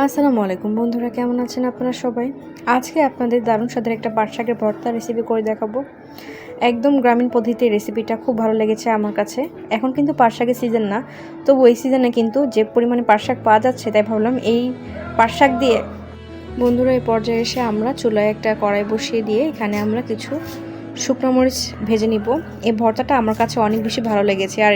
আসসালামু আলাইকুম বন্ধুরা, কেমন আছেন আপনারা সবাই? আজকে আপনাদের দারুণ স্বাদের একটা শাকের ভর্তা রেসিপি করে দেখাবো। একদম গ্রামীণ পদ্ধতির রেসিপিটা খুব ভালো লেগেছে আমার কাছে। এখন কিন্তু শাকের সিজন না তবু এই সিজনে কিন্তু যে পরিমাণে শাক পাওয়া যাচ্ছে, তাই ভাবলাম এই শাক দিয়ে। বন্ধুরা, এই পর্যায়ে এসে আমরা চুলায় একটা কড়াই বসিয়ে দিয়ে এখানে আমরা কিছু শুকনো মরিচ ভেজে নিব। এই ভর্তাটা আমার কাছে অনেক বেশি ভালো লেগেছে। আর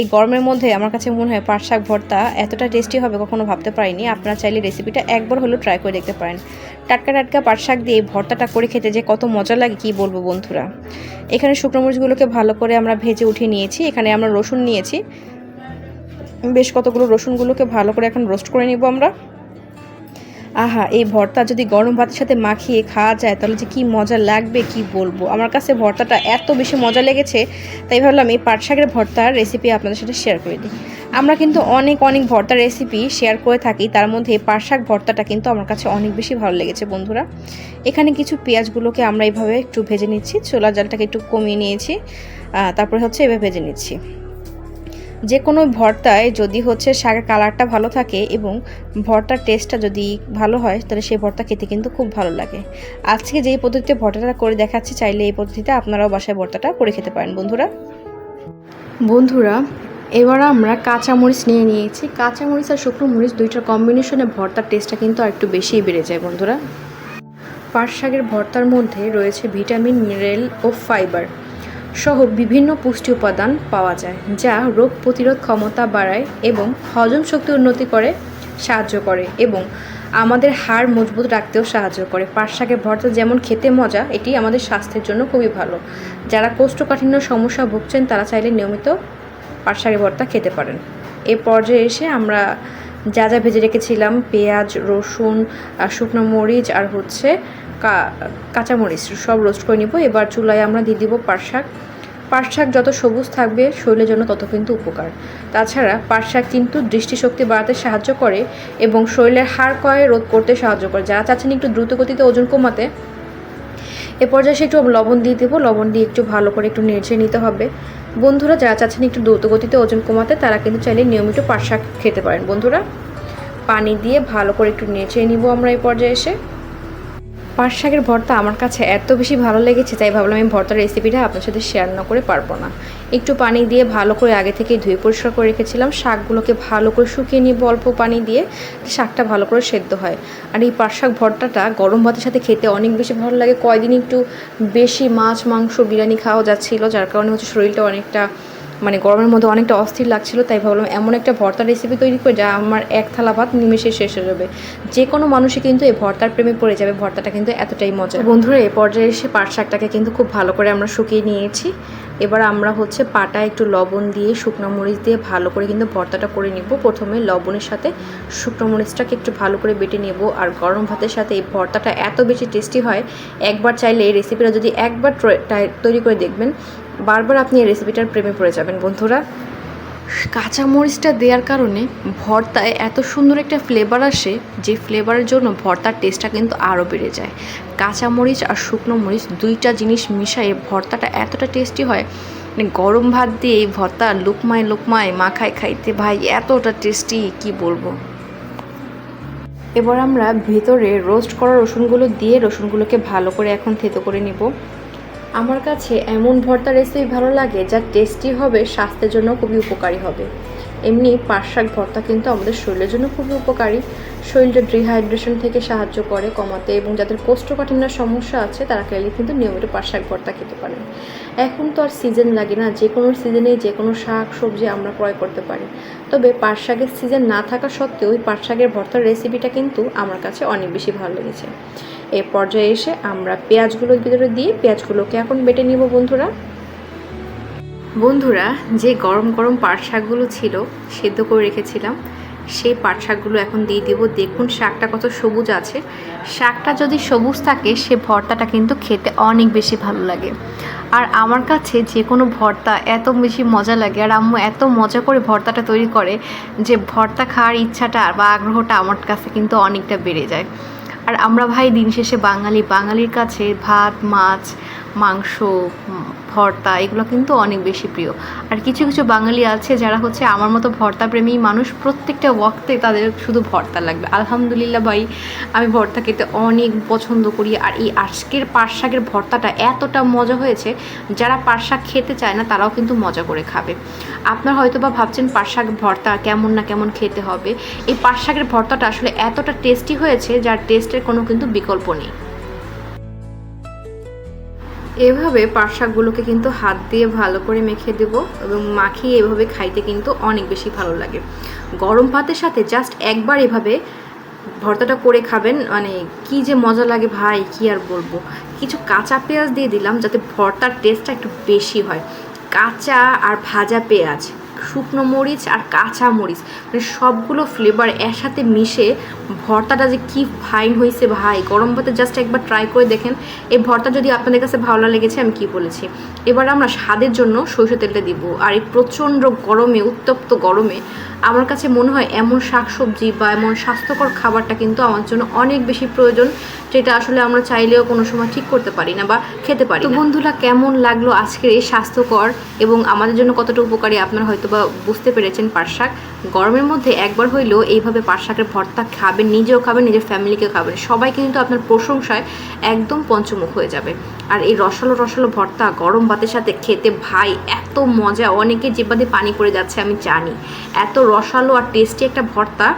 এই গরমের মধ্যে আমার কাছে মনে হয় পাট শাক ভর্তা এতটা টেস্টি হবে কখনো ভাবতে পারিনি। আপনারা চাইলে রেসিপিটা একবার হলেও ট্রাই করে দেখতে পারেন। টাটকা টাটকা পাট শাক দিয়ে এই ভর্তাটা করে খেতে যে কত মজা লাগে, কি বলব বন্ধুরা? এখানে শুকনো মরিচগুলোকে ভালো করে আমরা ভেজে উঠিয়ে নিয়েছি। এখানে আমরা রসুন নিয়েছি। বেশ কতগুলো রসুনগুলোকে ভালো করে এখন রোস্ট করে নিব আমরা। আহা, এই ভর্তা যদি গরম ভাতের সাথে মাখিয়ে খাওয়া যায়, তাহলে যে কী মজা লাগবে কি বলব? আমার কাছে ভর্তাটা এত বেশি মজা লেগেছে, তাই ভাবলাম এই পাট শাকের ভর্তার রেসিপি আপনাদের সাথে শেয়ার করে দিই। আমরা কিন্তু অনেক অনেক ভর্তার রেসিপি শেয়ার করে থাকি, তার মধ্যে এই পাট শাক ভর্তাটা কিন্তু আমার কাছে অনেক বেশি ভালো লেগেছে বন্ধুরা। এখানে কিছু পেঁয়াজগুলোকে আমরা এইভাবে একটু ভেজে নিচ্ছি, ছোলা জালটাকে একটু কমিয়ে নিয়েছি তারপরে হচ্ছে এভাবে ভেজে নিচ্ছি। যে কোনো ভর্তায় যদি হচ্ছে শাকের কালারটা ভালো থাকে এবং ভর্তার টেস্টটা যদি ভালো হয়, তাহলে সেই ভর্তা খেতে কিন্তু খুব ভালো লাগে। আজকে যেই পদ্ধতিতে ভর্তাটা করে দেখাচ্ছি, চাইলে এই পদ্ধতিতে আপনারাও বাসায় ভর্তাটা করে খেতে পারেন, বন্ধুরা। বন্ধুরা, এবার আমরা কাঁচামরিচ নিয়ে নিয়েছি। কাঁচামরিচ আর শুকনো মরিচ দুইটার কম্বিনেশনে ভর্তার টেস্টটা কিন্তু একটু বেশিই বেড়ে যায়, বন্ধুরা। পাট শাকের ভর্তার মধ্যে রয়েছে ভিটামিন মিনারেল ও ফাইবার সহ বিভিন্ন পুষ্টি উপাদান পাওয়া যায়, যা রোগ প্রতিরোধ ক্ষমতা বাড়ায় এবং হজম শক্তি উন্নতি করে, সাহায্য করে এবং আমাদের হাড় মজবুত রাখতেও সাহায্য করে। পাট শাকের ভর্তা যেমন খেতে মজা, এটি আমাদের স্বাস্থ্যের জন্য খুবই ভালো। যারা কোষ্ঠকাঠিন্য সমস্যা ভুগছেন, তারা চাইলে নিয়মিত পাট শাকের ভর্তা খেতে পারেন। এ পর্যায়ে এসে আমরা যা যা ভেজে রেখেছিলাম, পেঁয়াজ, রসুন শুকনো মরিচ, আর হচ্ছে কাঁচামরিচ, সব রোস্ট করে নিব। এবার চুলায় আমরা দিয়ে দিব পাট শাক। পাট শাক যত সবুজ থাকবে, শরীরের জন্য তত কিন্তু উপকার। তাছাড়া পাট শাক কিন্তু দৃষ্টিশক্তি বাড়াতে সাহায্য করে এবং শরীরের হাড় ক্ষয় রোধ করতে সাহায্য করে। যারা চাচ্ছেন একটু দ্রুত গতিতে ওজন কমাতে, এ পর্যায়ে সে একটু লবণ দিয়ে দেবো। লবণ দিয়ে একটু ভালো করে একটু নেড়ে নিতে হবে। বন্ধুরা, যারা চাচ্ছেন একটু দ্রুত গতিতে ওজন কমাতে, তারা কিন্তু চাইলে নিয়মিত পাট শাক খেতে পারেন। বন্ধুরা, পানি দিয়ে ভালো করে একটু নেড়ে নিব আমরা এই পর্যায়ে এসে। পাট শাকের ভর্তা আমার কাছে এত বেশি ভালো লেগেছে, তাই ভাবলাম আমি ভর্তার রেসিপিটা আপনার সাথে শেয়ার না করে পারব না। একটু পানি দিয়ে ভালো করে আগে থেকে ধুয়ে পরিষ্কার করে রেখেছিলাম, শাকগুলোকে ভালো করে শুকিয়ে নিব অল্প পানি দিয়ে শাকটা ভালো করে সেদ্ধ হয়। আর এই পাট শাক ভর্তাটা গরম ভাতের সাথে খেতে অনেক বেশি ভালো লাগে, কয়দিন একটু বেশি মাছ, মাংস, বিরিয়ানি খাওয়া যাচ্ছিল, যার কারণে হচ্ছে শরীরটা অনেকটা মানে গরমের মধ্যে অনেকটা অস্থির লাগছিল, তাই ভাবলাম এমন একটা ভর্তা রেসিপি তৈরি করে যা আমার এক থালা ভাত নিমেষে শেষ হয়ে যাবে। যে কোনো মানুষই কিন্তু এই ভর্তার প্রেমে পড়ে যাবে, ভর্তাটা কিন্তু এতটাই মজা বন্ধুরা, এ পর্যায়ে এসে পাট শাকটাকে কিন্তু খুব ভালো করে আমরা শুকিয়ে নিয়েছি। এবার আমরা হচ্ছে পাটা একটু লবণ দিয়ে শুকনো মরিচ দিয়ে ভালো করে কিন্তু ভর্তাটা করে নিব। প্রথমে লবণের সাথে শুকনো মরিচটাকে একটু ভালো করে বেটে নেব। আর গরম ভাতের সাথে এই ভর্তাটা এত বেশি টেস্টি হয়, একবার চাইলে এই রেসিপিটা যদি একবার তৈরি করে দেখবেন বারবার আপনি এই রেসিপিটার প্রেমে পড়ে যাবেন, বন্ধুরা। কাঁচামরিচটা দেওয়ার কারণে ভর্তায় এত সুন্দর একটা ফ্লেভার আসে, যে ফ্লেভারের জন্য ভর্তার টেস্টটা কিন্তু আরও বেড়ে যায়। কাঁচামরিচ আর শুকনো মরিচ দুইটা জিনিস মিশায়ে ভর্তাটা এতটা টেস্টি হয় মানে গরম ভাত দিয়ে এই ভর্তা লুকমায় লুকমায় মাখায় খাইতে, ভাই, এতটা টেস্টি কি বলব? এবার আমরা ভেতরে রোস্ট করা রসুনগুলো দিয়ে রসুনগুলোকে ভালো করে এখন থেতো করে নিব। আমার কাছে এমন ভর্তা রেসিপি ভালো লাগে যা টেস্টি হবে, স্বাস্থ্যের জন্য খুবই উপকারী হবে। এমনি শাক ভর্তা কিন্তু আমাদের শরীরের জন্য খুবই উপকারী। শরীরটা ডিহাইড্রেশন থেকে সাহায্য করে কমাতে এবং যাদের কোষ্ঠকাঠিন্যের সমস্যা আছে, তারা চাইলে কিন্তু নিয়মিত শাক ভর্তা খেতে পারেন। এখন তো আর সিজন লাগে না, যে কোনো সিজনেই যে কোনো শাক, সবজি আমরা ক্রয় করতে পারি। তবে শাকের সিজন না থাকা সত্ত্বেও ওই শাকের ভর্তার রেসিপিটা কিন্তু আমার কাছে অনেক বেশি ভালো লেগেছে। এই পর্যায়ে এসে আমরা পেঁয়াজগুলোর ভিতরে দিয়ে পেঁয়াজগুলোকে এখন বেটে নিব, বন্ধুরা। বন্ধুরা, যে গরম গরম পাট শাকগুলো ছিল, সেদ্ধ করে রেখেছিলাম। সেই পাট শাকগুলো এখন দিয়ে দিব। দেখুন, শাকটা কত সবুজ আছে। শাকটা যদি সবুজ থাকে, সে ভর্তাটা কিন্তু খেতে অনেক বেশি ভালো লাগে। আর আমার কাছে যে কোনো ভর্তা এত বেশি মজা লাগে, আর আম্মু এত মজা করে ভর্তাটা তৈরি করে যে ভর্তা খাওয়ার ইচ্ছাটা বা আগ্রহটা আমার কাছে কিন্তু অনেকটা বেড়ে যায়। আর আমরা ভাই দিন শেষে বাঙালি বাঙালির কাছে ভাত মাছ মাংস ভর্তা, এগুলো কিন্তু অনেক বেশি প্রিয়। আর কিছু কিছু বাঙালি আছে যারা হচ্ছে আমার মতো ভর্তা প্রেমী মানুষ প্রত্যেকটা ওয়াক্তে তাদের শুধু ভর্তা লাগবে। আলহামদুলিল্লাহ ভাই, আমি ভর্তা খেতে অনেক পছন্দ করি। আর এই আজকের পাট শাকের ভর্তাটা এতটা মজা হয়েছে, যারা পাট শাক খেতে চায় না তারাও কিন্তু মজা করে খাবে। আপনার হয়তো বা ভাবছেন পাট শাক ভর্তা কেমন না কেমন খেতে হবে। এই পাট শাকের ভর্তাটা আসলে এতটা টেস্টি হয়েছে, যার টেস্টের কোনো কিন্তু বিকল্প নেই। এভাবে পাটশাকগুলোকে কিন্তু হাত দিয়ে ভালো করে মেখে দেব এবং মাখিয়ে এভাবে খাইতে কিন্তু অনেক বেশি ভালো লাগে। গরম ভাতের সাথে জাস্ট একবার এভাবে ভর্তাটা করে খাবেন মানে কি যে মজা লাগে ভাই, কি আর বলব। কিছু কাঁচা পেঁয়াজ দিয়ে দিলাম যাতে ভর্তার টেস্টটা একটু বেশি হয়। কাঁচা আর ভাজা পেঁয়াজ। শুকনো মরিচ আর কাঁচা মরিচ। মানে সবগুলো ফ্লেভার একসাথে মিশে ভর্তাটা যে কি ফাইন হয়েছে ভাই। গরম ভাতে জাস্ট একবার ট্রাই করে দেখেন। এই ভর্তা যদি আপনাদের কাছে ভালো লেগেছে আমি কি বলেছি? এবার আমরা স্বাদের জন্য সরষে তেলটা দিব। আর এই প্রচণ্ড গরমে উত্তপ্ত গরমে আমার কাছে মনে হয় এমন শাকসবজি বা এমন স্বাস্থ্যকর খাবারটা কিন্তু আমার জন্য অনেক বেশি প্রয়োজন যেটা আসলে আমরা চাইলেও কোনো সময় ঠিক করতে পারি না বা খেতে পারি তো বন্ধুরা কেমন লাগল আজকের এই স্বাস্থ্যকর এবং আমাদের জন্য কতটা উপকারী আপনারা হয়তো বা বুঝতে পেরেছেন পাট শাক, গরমের মধ্যে একবার হইলেও এইভাবে পাট শাকের ভর্তা খাবেন, নিজেও খাবেন, নিজের ফ্যামিলিকে খাবেন, সবাই কিন্তু আপনার প্রশংসায় একদম পঞ্চমুখ হয়ে যাবে। আর এই রসালো রসালো ভর্তা গরম ভাতের সাথে খেতে ভাই এত মজা, অনেকে জিব্বাতে পানি পড়ে যাচ্ছে আমি জানি। এত রসালো আর টেস্টি একটা ভর্তা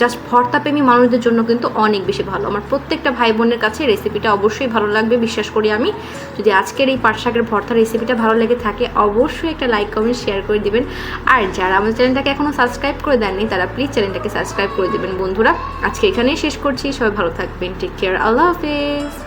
জাস্ট ভর্তা প্রেমী মানুষদের জন্য কিন্তু অনেক বেশি ভালো। আমার প্রত্যেকটা ভাই বোনের কাছে রেসিপিটা অবশ্যই ভালো লাগবে, বিশ্বাস করি আমি। যদি আজকের এই পাট শাকের ভর্তা রেসিপিটা ভালো লেগে থাকে, অবশ্যই একটা লাইক কমেন্ট শেয়ার করে দিবেন। আর যারা আমার চ্যানেলটাকে এখনও সাবস্ক্রাইব করে দেননি, তারা প্লিজ চ্যানেলটাকে সাবস্ক্রাইব করে দেবেন। বন্ধুরা, আজকে এখানেই শেষ করছি। সবাই ভালো থাকবেন। টেক কেয়ার আল্লাহ হাফেজ।